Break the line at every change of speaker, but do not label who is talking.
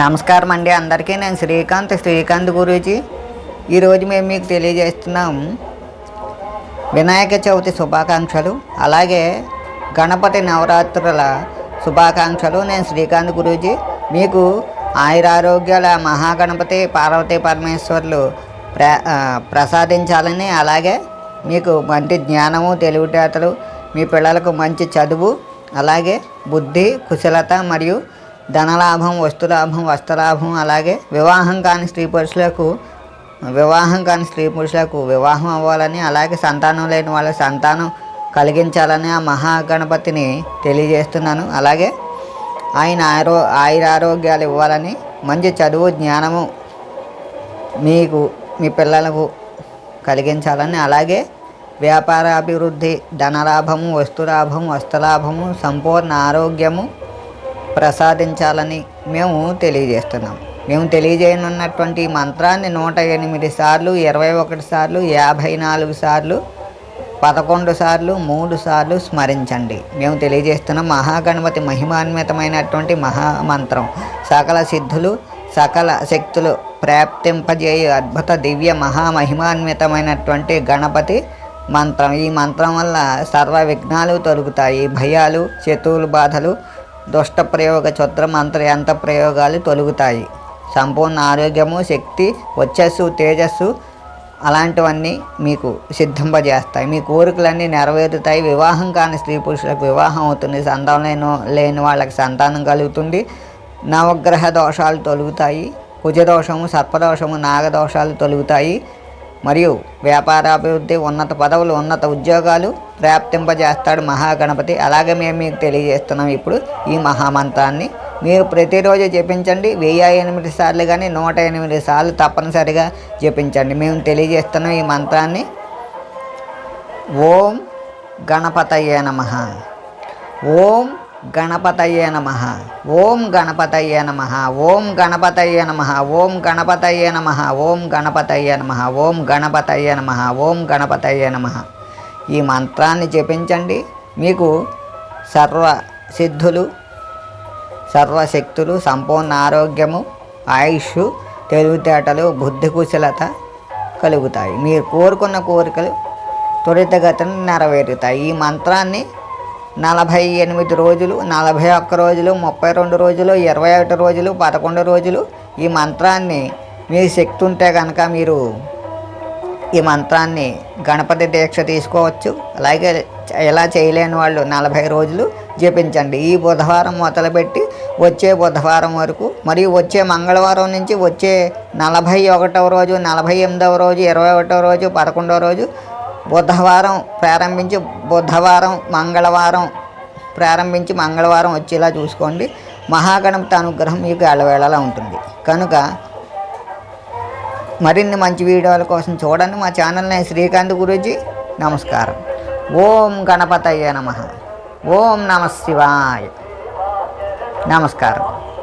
నమస్కారం అండి అందరికీ. నేను శ్రీకాంత్ శ్రీకాంత్ గురూజీ. ఈరోజు మేము మీకు తెలియజేస్తున్నాం వినాయక చవితి శుభాకాంక్షలు అలాగే గణపతి నవరాత్రుల శుభాకాంక్షలు. నేను శ్రీకాంత్ గురూజీ. మీకు ఆయురారోగ్యాల మహాగణపతి పార్వతీ పరమేశ్వర్లు ప్ర ప్రసాదించాలని అలాగే మీకు మంచి జ్ఞానము తెలివితేటలు మీ పిల్లలకు మంచి చదువు అలాగే బుద్ధి కుశలత మరియు ధనలాభం వస్తులాభం వస్త్రలాభం అలాగే వివాహం కాని స్త్రీ పురుషులకు వివాహం కాని స్త్రీ పురుషులకు వివాహం అవ్వాలని అలాగే సంతానం లేని వాళ్ళకి సంతానం కలిగించాలని ఆ మహాగణపతిని తెలియజేస్తున్నాను. అలాగే ఆయన ఆరో ఆయురారోగ్యాలు ఇవ్వాలని మంచి చదువు జ్ఞానము మీకు మీ పిల్లలకు కలిగించాలని అలాగే వ్యాపార అభివృద్ధి ధనలాభము వస్తులాభం వస్త్రలాభము సంపూర్ణ ఆరోగ్యము ప్రసాదించాలని మేము తెలియజేస్తున్నాం. మేము తెలియజేయనున్నటువంటి మంత్రాన్ని నూట ఎనిమిది సార్లు ఇరవై ఒకటి సార్లు యాభై నాలుగు సార్లు పదకొండు సార్లు మూడు సార్లు స్మరించండి. మేము తెలియజేస్తున్న మహాగణపతి మహిమాన్వితమైనటువంటి మహామంత్రం. సకల సిద్ధులు సకల శక్తులు ప్రాప్తింపజేయు అద్భుత దివ్య మహామహిమాన్వితమైనటువంటి గణపతి మంత్రం. ఈ మంత్రం వల్ల సర్వ విఘ్నాలు తొలుగుతాయి. భయాలు శత్రువులు బాధలు దుష్ట ప్రయోగ చుత్ర అంతర్యంత ప్రయోగాలు తొలుగుతాయి. సంపూర్ణ ఆరోగ్యము శక్తి వచ్చస్సు తేజస్సు అలాంటివన్నీ మీకు సిద్ధింపజేస్తాయి. మీ కోరికలన్నీ నెరవేరుతాయి. వివాహం కాని స్త్రీ పురుషులకు వివాహం అవుతుంది. సంతానం లేని లేని వాళ్ళకి సంతానం కలుగుతుంది. నవగ్రహ దోషాలు తొలుగుతాయి. కుజదోషము సర్పదోషము నాగదోషాలు తొలుగుతాయి. మరియు వ్యాపారాభివృద్ధి ఉన్నత పదవులు ఉన్నత ఉద్యోగాలు ప్రాప్తింపజేస్తాడు మహాగణపతి. అలాగే మేము మీకు తెలియజేస్తున్నాం ఇప్పుడు ఈ మహామంత్రాన్ని. మీరు ప్రతిరోజు జపించండి. వెయ్యి ఎనిమిది సార్లు కానీ నూట ఎనిమిది సార్లు తప్పనిసరిగా జపించండి. మేము తెలియజేస్తున్నాం ఈ మంత్రాన్ని. ఓం గణపతయ్యే నమ. ఓం గణపతయ్యే నమ. ఓం గణపతయ్యే నమ. ఓం గణపతయ్యే నమ. ఓం గణపతయ్యే నమ. ఓం గణపతయ్యే నమ. ఓం గణపతయ్యే నమ. ఓం గణపతయ్యే నమ. ఈ మంత్రాన్ని జపించండి. మీకు సర్వ సిద్ధులు సర్వశక్తులు సంపూర్ణ ఆరోగ్యము ఆయుష్ తెలివితేటలు బుద్ధి కుశలత కలుగుతాయి. మీరు కోరుకున్న కోరికలు త్వరితగతిని నెరవేరుతాయి. ఈ మంత్రాన్ని నలభై ఎనిమిది రోజులు నలభై ఒక్క రోజులు ముప్పై రెండు రోజులు ఇరవై ఒకటి రోజులు పదకొండు రోజులు ఈ మంత్రాన్ని మీ శక్తి ఉంటే కనుక మీరు ఈ మంత్రాన్ని గణపతి దీక్ష తీసుకోవచ్చు. అలాగే ఇలా చేయలేని వాళ్ళు నలభై రోజులు జపించండి. ఈ బుధవారం మొదలుపెట్టి వచ్చే బుధవారం వరకు మరియు వచ్చే మంగళవారం నుంచి వచ్చే నలభై ఒకటవ రోజు నలభై ఎనిమిదవ రోజు ఇరవై ఒకటవ రోజు పదకొండవ రోజు బుధవారం ప్రారంభించి బుధవారం మంగళవారం ప్రారంభించి మంగళవారం వచ్చేలా చూసుకోండి. మహాగణపతి అనుగ్రహం మీకు ఎల్లవేళలా ఉంటుంది. కనుక మరిన్ని మంచి వీడియోల కోసం చూడండి. మా ఛానల్ని శ్రీకాంత్ గురూజీ. నమస్కారం. ఓం గణపతయ్య నమ. ఓం నమ శివాయ. నమస్కారం.